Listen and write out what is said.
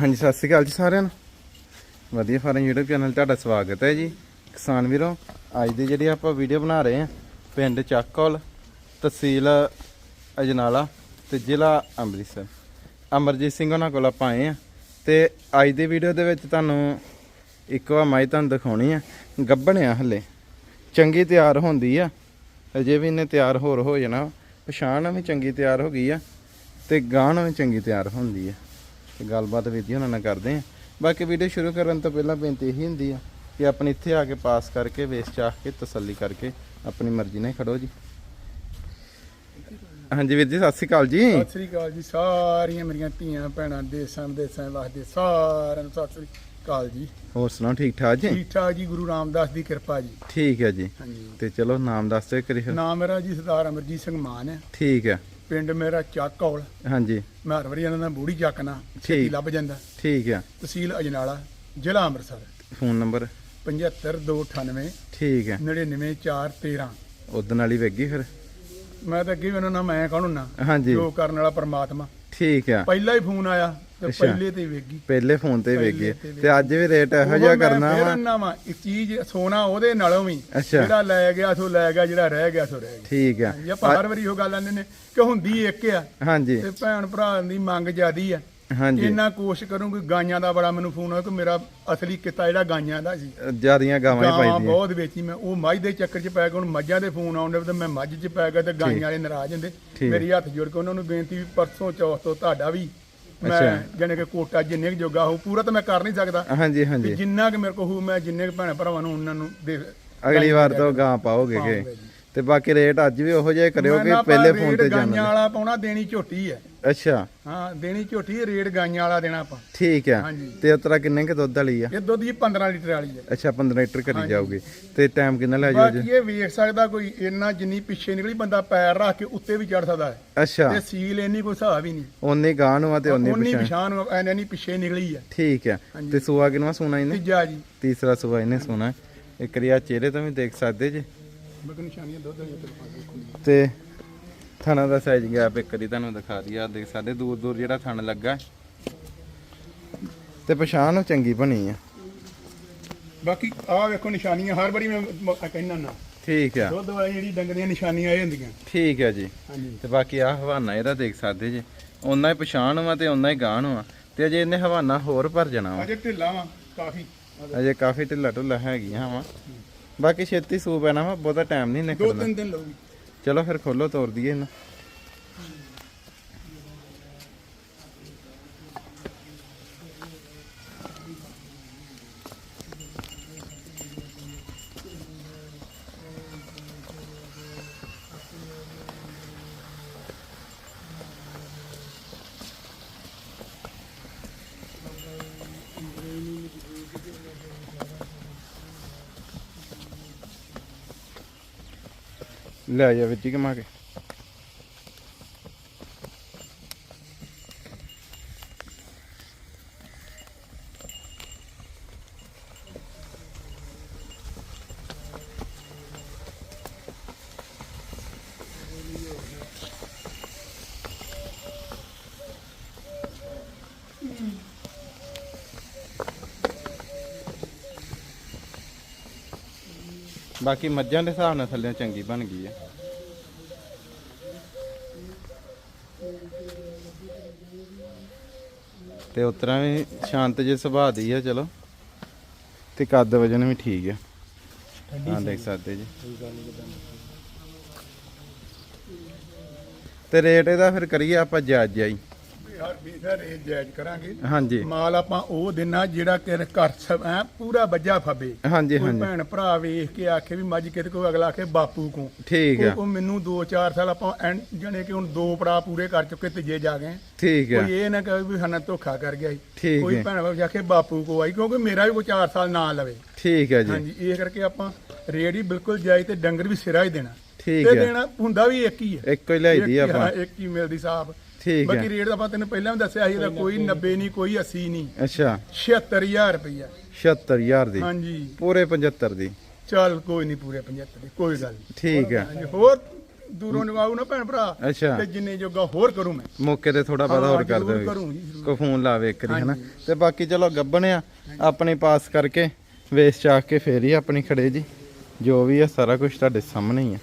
ਹਾਂਜੀ, ਸਤਿ ਸ਼੍ਰੀ ਅਕਾਲ ਜੀ ਸਾਰਿਆਂ ਨੂੰ। ਵਧੀਆ ਫਾਰਮ YouTube ਚੈਨਲ ਤੁਹਾਡਾ ਸਵਾਗਤ ਹੈ ਜੀ। ਕਿਸਾਨ ਵੀਰੋ, ਅੱਜ ਦੀ ਜਿਹੜੀ ਆਪਾਂ ਵੀਡੀਓ ਬਣਾ ਰਹੇ ਹਾਂ, ਪਿੰਡ ਚੱਕੌਲ, ਤਹਿਸੀਲ ਅਜਨਾਲਾ ਤੇ ਜ਼ਿਲ੍ਹਾ ਅੰਮ੍ਰਿਤਸਰ। ਅਮਰਜੀਤ ਸਿੰਘ ਉਹਨਾਂ ਕੋਲ ਆਪਾਂ ਆਏ ਆ ਤੇ ਅੱਜ ਦੀ ਵੀਡੀਓ ਦੇ ਵਿੱਚ ਤੁਹਾਨੂੰ ਇੱਕ ਵਾਰ ਮਾਈ ਤੁਹਾਨੂੰ ਦਿਖਾਉਣੀ ਆ। ਗੱਬਣ ਆ ਹਲੇ। ਚੰਗੀ ਤਿਆਰ ਹੁੰਦੀ ਆ। ਅਜੇ ਵੀ ਇਹਨੇ ਤਿਆਰ ਹੋਰ ਹੋ ਜਾਣਾ। ਪਛਾਣ ਵੀ ਚੰਗੀ ਤਿਆਰ ਹੋ ਗਈ ਆ ਤੇ ਗਾਣ ਵੀ ਚੰਗੀ ਤਿਆਰ ਹੁੰਦੀ ਆ। ਤੇ ਗੱਲਬਾਤ ਵੀਰ ਜੀ ਉਹਨਾਂ ਨਾਲ ਕਰਦੇ ਆ ਬਾਕੀ ਵੀਡੀਓ ਸ਼ੁਰੂ ਕਰਨ ਤੋਂ ਪਹਿਲਾਂ ਬੇਨਤੀ ਇਹੀ ਹੁੰਦੀ ਆ ਕਿ ਆਪਣੀ ਇੱਥੇ ਆ ਕੇ ਪਾਸ ਕਰਕੇ ਵੇਸ ਚਾਹ ਕੇ ਤਸੱਲੀ ਕਰਕੇ ਆਪਣੀ ਮਰਜ਼ੀ ਨਾਲ ਖੜੋ ਜੀ। ਹਾਂਜੀ ਵੀਰ ਜੀ ਸਤਿ ਸ਼੍ਰੀ ਅਕਾਲ ਜੀ। ਸਤਿ ਸ੍ਰੀ ਅਕਾਲ ਜੀ ਸਾਰੀਆਂ ਮੇਰੀਆਂ ਧੀਆਂ ਭੈਣਾਂ ਦੇਸਾਂ ਵਿਦੇਸਾਂ ਵਾਸਤੇ ਸਾਰਿਆਂ ਨੂੰ ਸਤਿ ਸ੍ਰੀ ਅਕਾਲ ਜੀ। ਹੋਰ ਸੁਣਾਓ ਠੀਕ ਠਾਕ ਜੀ? ਠੀਕ ਠਾਕ ਜੀ ਗੁਰੂ ਰਾਮਦਾਸ ਦੀ ਕਿਰਪਾ ਜੀ। ਠੀਕ ਹੈ ਜੀ। ਹਾਂਜੀ। ਤੇ ਚਲੋ ਨਾਮ ਦੱਸ ਦਿਓ ਕਰੀ ਫਿਰ। ਨਾਮ ਮੇਰਾ ਜੀ ਸਰਦਾਰ ਅਮਰਜੀਤ ਸਿੰਘ ਮਾਨ ਹੈ। ਠੀਕ ਹੈ। ਪਿੰਡ ਮੇਰਾ ਚੱਕੌਲ ਹਾਂਜੀ। ਮੈਂ ਹਰ ਵਾਰੀ ਇਹਨਾਂ ਦਾ ਬੂੜੀ ਚੱਕ ਨਾ ਠੀਕ। ਛੇਤੀ ਲੱਭ ਜਾਂਦਾ। ਠੀਕ ਹੈ ਤਹਿਸੀਲ ਅਜਨਾਲਾ ਜ਼ਿਲ੍ਹਾ ਅੰਮ੍ਰਿਤਸਰ। Phone number? 75298 ਠੀਕ ਹੈ 99413 ਉਦੋਂ ਵਾਲੀ ਵੇਗੀ ਫਿਰ? ਮੈਂ ਤਾਂ ਅੱਗੇ ਵੀ ਉਹਨਾਂ ਨਾਲ ਮੈਂ ਕਹਣ। ਨਾ ਹਾਂਜੀ। ਜੋ ਕਰਨ ਵਾਲਾ ਪ੍ਰਮਾਤਮਾ। ਠੀਕ ਹੈ ਪਹਿਲਾ ਹੀ ਫੋਨ ਆਇਆ। ਤੇ ਅੱਛਾ। ਪਹਿਲੇ ਤੇ ਵੇਗੀ ਪਹਿਲੇ ਫੋਨ ਤੇ ਵੇਗੇ ਤੇ ਅੱਜ ਵੀ ਰੇਟ ਇਹੋ ਜਿਹਾ ਕਰਨਾ ਵਾ। ਵਾ ਇੱਕ ਚੀਜ਼ ਸੋਨਾ ਉਹਦੇ ਨਾਲੋਂ ਵੀ। ਅੱਛਾ। ਜਿਹੜਾ ਲੈ ਗਿਆ ਸੋ ਲੈ ਗਿਆ ਜਿਹੜਾ ਰਹਿ ਗਿਆ ਸੋ ਰਹਿ ਗਿਆ। ਠੀਕ ਹੈ ਹਾਂਜੀ, ਆਪਾਂ ਹਰ ਵਾਰੀ ਉਹ ਗੱਲ ਆਂਦੇ ਨੇ ਕਿ ਹੁੰਦੀ ਇੱਕ ਆ। ਹਾਂਜੀ। ਤੇ ਭੈਣ ਭਰਾ ਦੀ ਮੰਗ ਜ਼ਿਆਦੀ ਆ। ਹਾਂਜੀ। ਇੰਨਾ ਕੋਸ਼ਿਸ਼ ਕਰੂੰਗੀ ਗਾਈਆਂ ਦਾ ਬੜਾ ਮੈਨੂੰ ਫੋਨ ਆਇਆ ਕਿ ਮੇਰਾ ਅਸਲੀ ਕਿੱਤਾ ਜਿਹੜਾ ਗਾਈਆਂ ਦਾ ਸੀ। ਜਿਆਦੀਆਂ ਗਾਵਾਂ ਹੀ ਗਾਵਾਂ ਪਾਈਦੀਆਂ ਬਹੁਤ ਵੇਚੀ ਮੈਂ। ਉਹ ਮੱਝ ਦੇ ਚੱਕਰ 'ਚ ਪੈ ਗਿਆ ਹੁਣ ਮੱਝਾਂ ਦੇ ਫੋਨ ਆਉਂਦੇ ਤੇ ਮੈਂ ਮੱਝ 'ਚ ਪੈ ਗਿਆ ਤੇ ਗਾਈਆਂ ਵਾਲੇ ਨਾਰਾਜ਼ ਹੁੰਦੇ। ਠੀਕ। ਮੇਰੀ ਹੱਥ ਜੋੜ ਕੇ ਉਹਨਾਂ ਨੂੰ ਬੇਨਤੀ ਵੀ ਪਰਸੋਂ ਚੌਥ ਤੋਂ ਤੁਹਾਡਾ ਵੀ ਮੈਂ। ਜਾਣੀ ਕਿ ਕੋਟਾ ਜਿੰਨੇ ਕੁ ਜੋਗਾ ਹੋ ਪੂਰਾ ਤਾਂ ਮੈਂ ਕਰ ਨਹੀਂ ਸਕਦਾ ਹਾਂਜੀ ਹਾਂਜੀ ਜਿੰਨਾ ਕਿ ਮੇਰੇ ਕੋਲ ਹੋ ਮੈਂ ਜਿੰਨੇ ਕੁ ਭੈਣ ਭਰਾਵਾਂ ਨੂੰ ਉਹਨਾਂ ਨੂੰ ਦੇ ਅਗਲੀ ਵਾਰ ਤੋਂ ਗਾਂ ਪਾਓਗੇ ਕਿ। ਤੇ ਬਾਕੀ ਰੇਟ ਅੱਜ ਵੀ ਉਹੋ ਜਿਹਾ ਕਰਿਓ ਕਿ ਨਾ ਪਹਿਲੇ ਫੋਨ ਤੇ ਰੇਟ ਗਾਈਆਂ ਜਾਣਾ ਵਾਲਾ ਪਾਉਣਾ ਦੇਣੀ ਝੋਟੀ ਹੈ। ਅੱਛਾ। ਹਾਂ ਦੇਣੀ ਝੋਟੀ ਰੇਟ ਗਾਈਆਂ ਵਾਲਾ ਦੇਣਾ ਆਪਾਂ। ਠੀਕ ਹੈ। ਹਾਂਜੀ। ਤੇ ਉਤਰਾ ਕਿੰਨੇ ਕੁ ਦੁੱਧ ਵਾਲੀ ਆ? ਇਹ ਦੁੱਧ ਜੀ 15 ਲੀਟਰ ਵਾਲੀ ਹੈ। ਅੱਛਾ 15 ਲੀਟਰ ਕਰੀ ਜਾਊਗੀ। ਤੇ ਟਾਈਮ ਕਿੰਨਾ ਲੈ ਜਾਓ ਜੀ? ਬਾਕੀ ਇਹ ਵੇਖ ਸਕਦਾ ਕੋਈ ਇੰਨਾ ਜਿੰਨੀ ਪਿੱਛੇ ਨਿਕਲੀ ਬੰਦਾ ਪੈਰ ਰੱਖ ਕੇ ਉੱਤੇ ਵੀ ਚੜ ਸਕਦਾ ਹੈ। ਅੱਛਾ। ਤੇ ਸੀਲ ਇੰਨੀ ਕੋਈ ਹਿਸਾਬ ਹੀ ਨਹੀਂ। ਉਨੀ ਗਾਂ ਨੂੰ ਆ ਤੇ ਉਨੀ ਉਨੀ ਪਛਾਣ ਪਛਾਣ ਐਨੇ ਨਹੀਂ ਪਿੱਛੇ ਨਿਕਲੀ ਹੈ। ਠੀਕ ਹੈ। ਹਾਂਜੀ। ਤੇ ਸੂਆ ਕਿਨਵਾ ਸੋਨਾ ਇਹਨੇ? ਤੀਜਾ ਜੀ। ਤੀਸਰਾ ਸੂਆ ਇਹਨੇ ਸੋਨਾ ਇੱਕ ਰਿਆ ਚਿਹਰੇ ਤੋਂ ਵੀ ਦੇਖ ਸਕਦੇ ਜੀ। ਬਕ ਨਿਸ਼ਾਨੀਆਂ ਦੁੱਧ ਵਾਲੀਆਂ ਤੇਰੇ ਕੋਲ ਦੇਖੋ ਤੇ ਥਣਾ ਦਾ ਸਾਈਜ਼ ਗੈਪ ਇੱਕ ਵਾਰੀ ਤੁਹਾਨੂੰ ਦਿਖਾ ਦਈਆ ਦੇਖ ਸਕਦੇ ਦੂਰ ਦੂਰ ਜਿਹੜਾ ਥਣ ਲੱਗਾ। ਤੇ ਪਛਾਣ ਚੰਗੀ ਬਣੀ ਆ। ਬਾਕੀ ਆਹ ਵੇਖੋ ਨਿਸ਼ਾਨੀਆਂ ਹਰ ਵਾਰੀ ਮੈਂ ਕਹਿੰਦਾ ਨਾ। ਠੀਕ ਆ। ਦੁੱਧ ਵਾਲੀ ਜਿਹੜੀ ਦੀਆਂ ਨਿਸ਼ਾਨੀਆਂ ਇਹ ਹੁੰਦੀਆਂ। ਠੀਕ ਆ ਜੀ। ਤੇ ਬਾਕੀ ਆ ਹਵਾਨਾ ਇਹਦਾ ਦੇਖ ਸਕਦੇ ਜੀ। ਉਹਨਾਂ ਹੀ ਪਛਾਣ ਵਾ ਤੇ ਉਹਨਾਂ ਹੀ ਗਾਣ ਵਾ। ਤੇ ਅਜੇ ਇਹਨੇ ਹਵਾਨਾ ਹੋਰ ਭਰ ਜਾਣਾ ਵਾ। ਅਜੇ ਢਿੱਲਾ ਵਾ ਕਾਫੀ। ਅਜੇ ਕਾਫੀ ਢਿੱਲਾ ਢੁੱਲਾ ਹੈਗੀਆਂ ਵਾ। ਬਾਕੀ ਛੇਤੀ ਸੂ ਪੈਣਾ ਵਾ ਬਹੁਤਾ ਟਾਈਮ ਨਹੀਂ ਦੋ ਤਿੰਨ ਦਿਨ ਲਊਗੀ। ਚਲੋ ਫਿਰ ਖੋਲੋ ਤੋਰ ਦਈਏ ਇਹਨੂੰ। ਲੈ ਜਾ ਵਿੱਚ ਹੀ ਘਮਾ ਕੇ। ਬਾਕੀ ਮੱਝਾਂ ਦੇ ਹਿਸਾਬ ਨਾਲ ਥੱਲੇ ਚੰਗੀ ਬਣ ਗਈ ਹੈ ਤੇ ਉਤਰਾ ਵੀ ਸ਼ਾਂਤ ਜੇ ਸੁਭਾਅ ਦੀ ਹੈ ਚਲੋ। ਤੇ ਕੱਦ ਵਜਨ ਵੀ ਠੀਕ ਹੈ ਹਾਂ ਦੇਖ ਸਕਦੇ ਜੀ। ਤੇ ਰੇਟ ਇਹਦਾ ਫਿਰ ਕਰੀਏ ਆਪਾਂ ਜਾਇਜ਼ ਜਾਈ। ਯਾਰ ਵੀ ਸਰ ਇਹ ਜਾਇਜ਼ ਕਰਾਂਗੇ। ਹਾਂਜੀ। ਮਾਲ ਆਪਾਂ ਉਹ ਦਿਨਾ ਜਿਹੜਾ ਕਿ ਘਰ ਸਭ ਐ ਪੂਰਾ ਵੱਜਾ ਫੱਬੇ। ਹਾਂਜੀ ਕੋਈ ਹਾਂਜੀ। ਭੈਣ ਭਰਾ ਵੇਖ ਕੇ ਆਖੇ ਵੀ ਮੱਝ ਕਿਤੇ ਕੋਈ ਅਗਲਾ ਆਖੇ ਬਾਪੂ ਕੋ। ਠੀਕ ਹੈ ਉਹ ਮੈਨੂੰ 2-4 ਸਾਲ ਆਪਾਂ ਐਨ- ਜਾਣੀ ਕਿ ਹੁਣ ਦੋ ਪੜਾ ਪੂਰੇ ਕਰ ਚੁੱਕੇ ਤੀਜੇ ਜਾ ਗਏ। ਠੀਕ ਹੈ ਕੋਈ ਇਹ ਨਾ ਕਹੇ ਵੀ ਸਾਨੂੰ ਧੋਖਾ ਕਰ ਗਿਆ ਜੀ ਠੀਕ ਕੋਈ ਹੈ। ਭੈਣ ਵਾ ਆਖੇ ਬਾਪੂ ਕੋ ਆਈ ਕਿਉਂਕਿ ਮੇਰਾ ਵੀ ਕੋਈ 4 ਸਾਲ ਨਾ ਲਵੇ। ਠੀਕ ਹੈ ਜੀ। ਹਾਂਜੀ ਇਹ ਕਰਕੇ ਆਪਾਂ ਹੀ ਬਿਲਕੁਲ ਜਾਈ ਤੇ ਡੰਗਰ ਵੀ ਸਿਰਾ ਹੀ ਦੇਣਾ। ਠੀਕ ਤੇ ਹੈ ਦੇਣਾ ਹੁੰਦਾ ਵੀ ਇੱਕ ਹੀ ਹੈ ਇੱਕੋ ਹੀ ਲਿਆਈ ਦੀ ਆਪਾਂ। ਇੱਕ ਹੀ ਮਿਲਦੀ ਸਾਹਬ ਠੀਕ ਬਾਕੀ ਹੈ। ਰੇਟ ਤਾਂ ਆਪਾਂ ਤੈਨੂੰ ਪਹਿਲਾਂ ਵੀ ਦੱਸਿਆ ਸੀ ਇਹਦਾ ਕੋਈ 90 ਨਹੀਂ ਕੋਈ 80 ਨਹੀਂ। ਅੱਛਾ। 76000 ਰੁਪਈਆ। 76000 ਦੀ? ਹਾਂਜੀ। ਪੂਰੇ 75 ਦੀ? ਚੱਲ ਕੋਈ ਨਹੀਂ ਪੂਰੇ 75 ਦੀ ਕੋਈ ਗੱਲ ਨਹੀਂ। ਠੀਕ ਹੈ। ਹੋਰ ਦੂਰੋਂ ਨਿਵਾਉ ਨਾ ਭੈਣ ਭਰਾ? ਅੱਛਾ। ਤੇ ਜਿੰਨੇ ਜੋਗਾ ਹੋਰ ਕਰੂੰ ਮੈਂ। ਮੌਕੇ ਤੇ ਥੋੜਾ ਬਹੁਤਾ ਹੋਰ ਕਰ ਕਰੂੰ ਜ਼ਰੂਰ। ਕੋ ਫੋਨ ਲਾਵੇ ਇੱਕ ਵਾਰੀ ਹਨਾ? ਤੇ ਬਾਕੀ ਚਲੋ ਗੱਬਣ ਆ ਆਪਣੇ ਪਾਸ ਕਰਕੇ ਵੇਚ ਚਾਕ ਕੇ ਫੇਰ ਹੀ ਆਪਣੀ ਖੜੇ ਜੀ। ਜੋ ਵੀ ਆ ਸਾਰਾ ਕੁਝ ਤੁਹਾਡੇ ਸਾਹਮਣੇ ਹੀ ਆ।